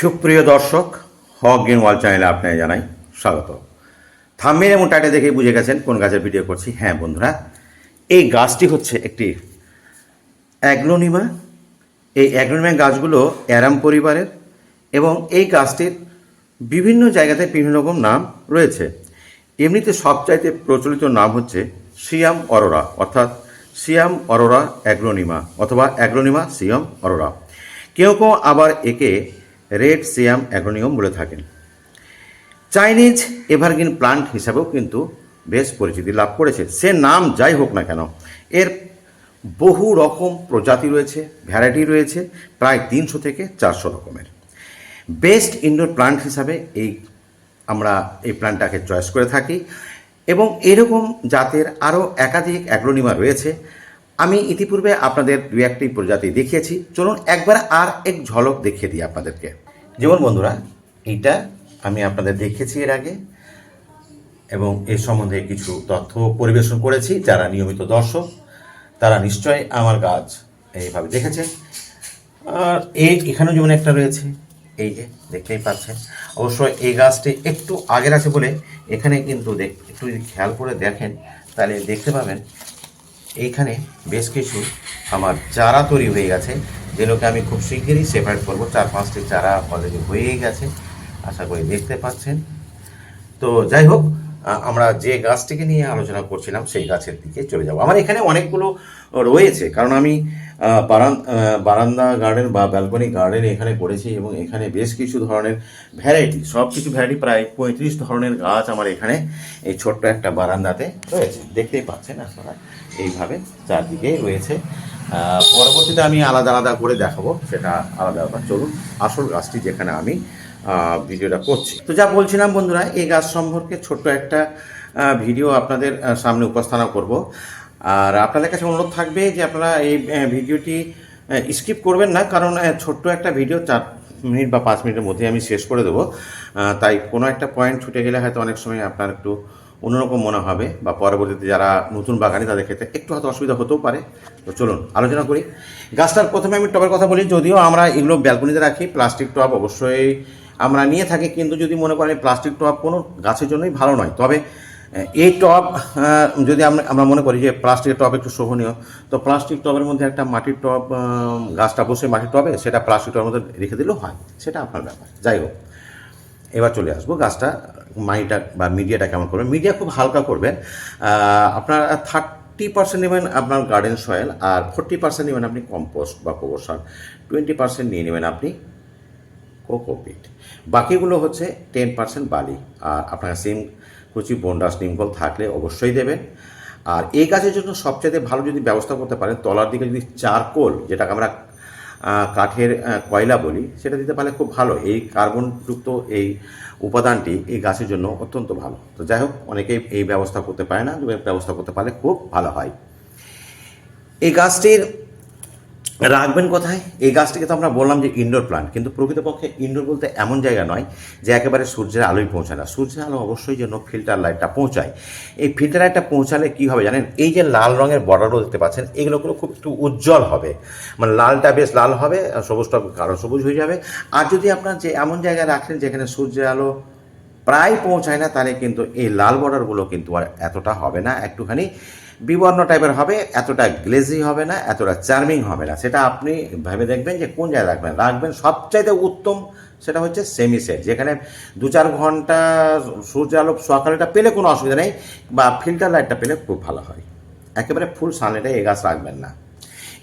সুপ্রিয় দর্শক, হক গ্রিন ওয়াল চ্যানেলে আপনাকে জানাই স্বাগত। থাম্বেল এবং টাইটে দেখে বুঝে গেছেন কোন গাছের ভিডিও করছি। হ্যাঁ বন্ধুরা, এই গাছটি হচ্ছে একটি অ্যাগ্লোনিমা। এই অ্যাগ্লোনিমা গাছগুলো অ্যারাম পরিবারের এবং এই গাছটির বিভিন্ন জায়গাতে বিভিন্ন রকম নাম রয়েছে। এমনিতে সবচাইতে প্রচলিত নাম হচ্ছে সিয়াম অরোরা, অর্থাৎ সিয়াম অরোরা অ্যাগ্লোনিমা অথবা অ্যাগ্লোনিমা সিয়াম অরোরা। কেউ কেউ আবার একে রেড সিয়াম অ্যাগ্লোনিয়াম বলে থাকেন। চাইনিজ এভারগ্রিন প্লান্ট হিসাবেও কিন্তু বেশ পরিচিতি লাভ করেছে। সে নাম যাই হোক না কেন, এর বহু রকম প্রজাতি রয়েছে, ভ্যারাইটি রয়েছে, প্রায় তিনশো থেকে চারশো রকমের। বেস্ট ইনডোর প্লান্ট হিসাবে এই আমরা এই প্ল্যান্টটাকে চয়েস করে থাকি এবং এরকম জাতের আরও একাধিক অ্যাগ্রোনিমা রয়েছে আমি ইতিপূর্বে আপনাদের দু একটি প্রজাতি দেখিয়েছি। চলুন একবার আর এক ঝলক দেখিয়ে দিই আপনাদেরকে। যেমন বন্ধুরা এইটা আমি আপনাদের দেখেছি এর আগে এবং এর সম্বন্ধে কিছু তথ্য পরিবেশন করেছি যারা নিয়মিত দর্শক, তারা নিশ্চয়ই আমার গাছ এইভাবে দেখেছেন আর এই এখানেও যেমন একটা রয়েছে, এই যে দেখতেই পাচ্ছেন। অবশ্য এই গাছটি একটু আগের আছে বলে এখানে কিন্তু দেখ একটু যদি খেয়াল করে দেখেন, তাহলে দেখতে পাবেন এইখানে বেশ কিছু আমার চারা তৈরি হয়ে গেছে, যেগুলোকে আমি খুব শীঘ্রই সেপারেট করব। চার পাঁচটি চারা অলরেডি হয়ে গেছে, আশা করি দেখতে পাচ্ছেন। তো যাই হোক আমরা যে গাছটিকে নিয়ে আলোচনা করছিলাম, সেই গাছের দিকে চলে যাব। আমার এখানে অনেকগুলো রয়েছে, কারণ আমি বারান বারান্দা গার্ডেন বা ব্যালকনি গার্ডেন এখানে করেছি এবং এখানে বেশ কিছু ধরনের ভ্যারাইটি সব কিছু ভ্যারাইটি প্রায় পঁয়ত্রিশ ধরনের গাছ আমার এখানে এই ছোট্ট একটা বারান্দাতে রয়েছে। দেখতেই পাচ্ছেন আপনারা, এইভাবে চারদিকে রয়েছে। পরবর্তীতে আমি আলাদা আলাদা করে দেখাবো, সেটা আলাদা ব্যাপার। চলুন, আসল গাছটি যেখানে আমি ভিডিওটা করছি। তো যা বলছিলাম বন্ধুরা, এই গাছ সম্পর্কে ছোট্ট একটা ভিডিও আপনাদের সামনে উপস্থাপনা করব। আর আপনাদের কাছে অনুরোধ থাকবে যে আপনারা এই ভিডিওটি স্কিপ করবেন না, কারণ ছোট্ট একটা ভিডিও, চার মিনিট বা পাঁচ মিনিটের মধ্যে আমি শেষ করে দেবো। তাই কোনো একটা পয়েন্ট ছুটে গেলে হয়তো অনেক সময় আপনার একটু অন্যরকম মনে হবে, বা পরবর্তীতে যারা নতুন বাগানে তাদের ক্ষেত্রে একটু হয়তো অসুবিধা হতেও পারে। তো চলুন, আলোচনা করি। গাছটার প্রথমে আমি টবের কথা বলি, যদিও আমরা এগুলো ব্যালকনিতে রাখি, প্লাস্টিক টব অবশ্যই আমরা নিয়ে থাকি, কিন্তু যদি মনে করেন প্লাস্টিক টব কোনো গাছের জন্যই ভালো নয়, তবে এই টব যদি আমরা আমরা মনে করি যে প্লাস্টিকের টব একটু শোভনীয়, তো প্লাস্টিক টবের মধ্যে একটা মাটির টব গাছটা বসে মাটির টবে, সেটা প্লাস্টিক টবের মধ্যে রেখে দিলেও হয়। সেটা আপনার ব্যাপার। যাই হোক, এবার চলে আসব গাছটা মাইটা বা মিডিয়াটা কেমন করবেন। মিডিয়া খুব হালকা করবেন। আপনার থার্টি পার্সেন্ট নেবেন আপনার গার্ডেন সয়েল আর ফোর্টি পার্সেন্ট নেবেন আপনি কম্পোস্ট বা গোবর সার। টোয়েন্টি পার্সেন্ট নিয়ে নেবেন আপনি কোকোপিট বাকিগুলো হচ্ছে টেন পার্সেন্ট বালি। আর আপনার সিম কুচি বন্ডাস নিমকল থাকলে অবশ্যই দেবেন। আর এই গাছের জন্য সবচেয়ে ভালো যদি ব্যবস্থা করতে পারেন, তলার দিকে যদি চারকোল, যেটাকে আমরা কাঠের কয়লা বলি, সেটা দিতে পারলে খুব ভালো। এই কার্বনযুক্ত এই উপাদানটি এই গাছের জন্য অত্যন্ত ভালো। তো যাই হোক, অনেকেই এই ব্যবস্থা করতে পারে না ব্যবস্থা করতে পারলে খুব ভালো হয়। এই গাছটির রাখবেন কোথায়? এই গাছটিকে তো আমরা বললাম যে ইনডোর প্লান্ট কিন্তু প্রকৃতপক্ষে ইনডোর বলতে এমন জায়গা নয় যে একেবারে সূর্যের আলোই পৌঁছায় না। সূর্যের আলো অবশ্যই যেন ফিল্টার লাইটটা পৌঁছায়। এই ফিল্টার লাইটটা পৌঁছালে কী হবে জানেন? এই যে লাল রঙের বর্ডারও দেখতে পাচ্ছেন এগুলোগুলো খুব একটু উজ্জ্বল হবে। মানে লালটা বেশ লাল হবে সবুজটা গাঢ় সবুজ হয়ে যাবে। আর যদি আপনার যে এমন জায়গায় রাখেন যেখানে সূর্যের আলো প্রায় পৌঁছায় না, তাহলে কিন্তু এই লাল বর্ডারগুলো কিন্তু আর এতটা হবে না। একটুখানি বিবর্ণ টাইপের হবে, এতটা গ্লেজি হবে না, এতটা চার্মিং হবে না। সেটা আপনি ভেবে দেখবেন যে কোন জায়গায় রাখবেন। রাখবেন সবচাইতে উত্তম সেটা হচ্ছে সেমি সেট যেখানে দু চার ঘণ্টা সূর্য আলো সকালটা পেলে কোনো অসুবিধা নেই বা ফিল্টার লাইটটা পেলে খুব ভালো হয়। একেবারে ফুল সানলাইটে এ গাছ রাখবেন না।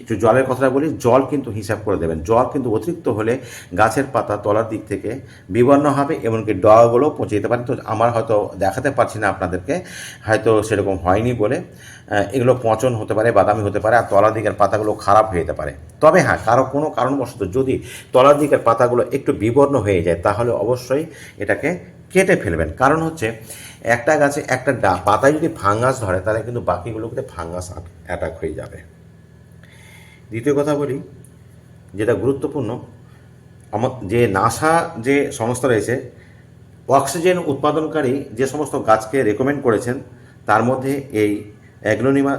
একটু জলের কথাটা বলি, জল কিন্তু হিসাব করে দেবেন। জল কিন্তু অতিরিক্ত হলে গাছের পাতা তলার দিক থেকে বিবর্ণ হবে, এমনকি ডগাগুলো পচে যেতে পারে। তো আমার হয়তো দেখাতে পারছি না আপনাদেরকে, হয়তো সেরকম হয়নি বলে। এগুলো পচন হতে পারে, বাদামি হতে পারে, আর তলার দিকের পাতাগুলো খারাপ হয়ে যেতে পারে। তবে হ্যাঁ কারও কোনো কারণবশত যদি তলার দিকের পাতাগুলো একটু বিবর্ণ হয়ে যায়, তাহলে অবশ্যই এটাকে কেটে ফেলবেন। কারণ হচ্ছে, একটা গাছে একটা পাতায় যদি ফাঙ্গাস ধরে, তাহলে কিন্তু বাকিগুলোতে ফাঙ্গাস অ্যাটাক হয়ে যাবে। দ্বিতীয় কথা বলি, যেটা গুরুত্বপূর্ণ আমার যে নাসা যে সংস্থা রয়েছে, অক্সিজেন উৎপাদনকারী যে সমস্ত গাছকে রেকমেন্ড করেছেন, তার মধ্যে এই অ্যাগ্লোনিমা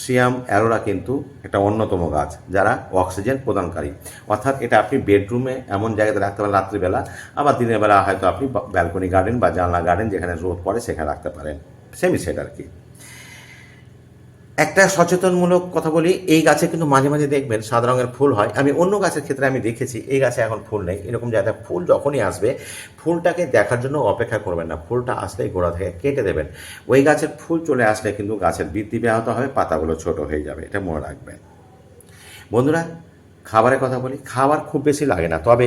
সিয়াম অ্যারোরা কিন্তু একটা অন্যতম গাছ, যারা অক্সিজেন প্রদানকারী। অর্থাৎ এটা আপনি বেডরুমে এমন জায়গাতে রাখতে পারেন রাত্রিবেলা, আবার দিনের বেলা হয়তো আপনি ব্যালকনি গার্ডেন বা জানলা গার্ডেন যেখানে রোদ পড়ে সেখানে রাখতে পারেন। সেমি সেট আর কি। একটা সচেতনমূলক কথা বলি, এই গাছে কিন্তু মাঝে মাঝে দেখবেন সাদা রঙের ফুল হয়। আমি অন্য গাছের ক্ষেত্রে আমি দেখেছি, এই গাছে এখন ফুল নেই। এরকম জায়গায় ফুল যখনই আসবে, ফুলটাকে দেখার জন্য অপেক্ষা করবেন না। ফুলটা আসলেই গোড়া থেকে কেটে দেবেন। ওই গাছের ফুল চলে আসলে কিন্তু গাছের বৃদ্ধি ব্যাহত হবে, পাতাগুলো ছোট হয়ে যাবে। এটা মনে রাখবেন। বন্ধুরা, খাবারের কথা বলি, খাবার খুব বেশি লাগে না। তবে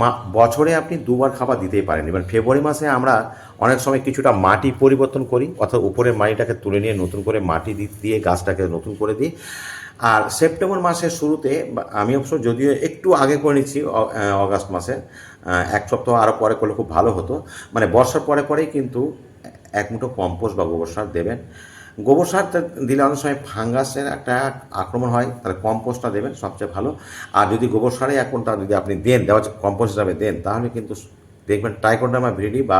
মা, বছরে আপনি দুবার খাবার দিতেই পারেন। এবার ফেব্রুয়ারি মাসে আমরা অনেক সময় কিছুটা মাটি পরিবর্তন করি, অর্থাৎ উপরের মাটিটাকে তুলে নিয়ে নতুন করে মাটি দিয়ে গাছটাকে নতুন করে দিই। আর সেপ্টেম্বর মাসের শুরুতে আমি অবশ্য যদিও একটু আগে করে নিচ্ছি অগাস্ট মাসে এক সপ্তাহ আরও পরে করলে খুব ভালো হতো। মানে বর্ষার পরে পরেই কিন্তু এক মুঠো কম্পোস্ট বা গোবর সার দেবেন। গোবর সারটা দিলে অনেক সময় ফাঙ্গাসের একটা আক্রমণ হয়, তাহলে কম্পোস্টটা দেবেন সবচেয়ে ভালো। আর যদি গোবর সারে এক কোনটা যদি আপনি দেন, দেওয়া কম্পোস্ট হিসাবে দেন, তাহলে কিন্তু দেখবেন ট্রাইকোডার্মা ভিডি বা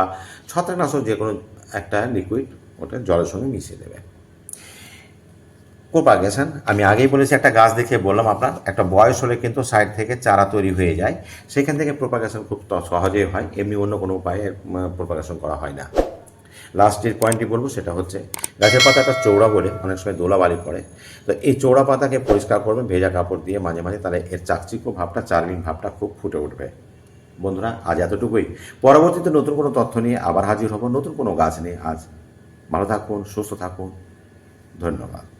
ছত্রাকনাশক যে কোনো একটা লিকুইড ওটা জলের সঙ্গে মিশিয়ে দেবেন প্রোপাগেশন আমি আগেই বলেছি, একটা গাছ দেখে বললাম আপনার, একটা বয়স হলে কিন্তু সাইড থেকে চারা তৈরি হয়ে যায়। সেখান থেকে প্রোপাগেশন খুব সহজেই হয়, এমনি অন্য কোনো উপায়ে প্রোপাগেশন করা হয় না। লাস্টের পয়েন্টটি বলব সেটা হচ্ছে, গাছের পাতাটা চৌড়া বলে অনেক সময় দোলাবালি পড়ে তো এই চৌড়া পাতাকে পরিষ্কার করবেন ভেজা কাপড় দিয়ে মাঝে মাঝে তাহলে এর চাকচিক্য ভাবটা চার্মিং ভাবটা খুব ফুটে উঠবে। বন্ধুরা, আজ এতটুকুই। পরবর্তীতে নতুন কোনো তথ্য নিয়ে আবার হাজির হব, নতুন কোনো গাছ নিয়ে। আজ ভালো থাকুন, সুস্থ থাকুন। ধন্যবাদ।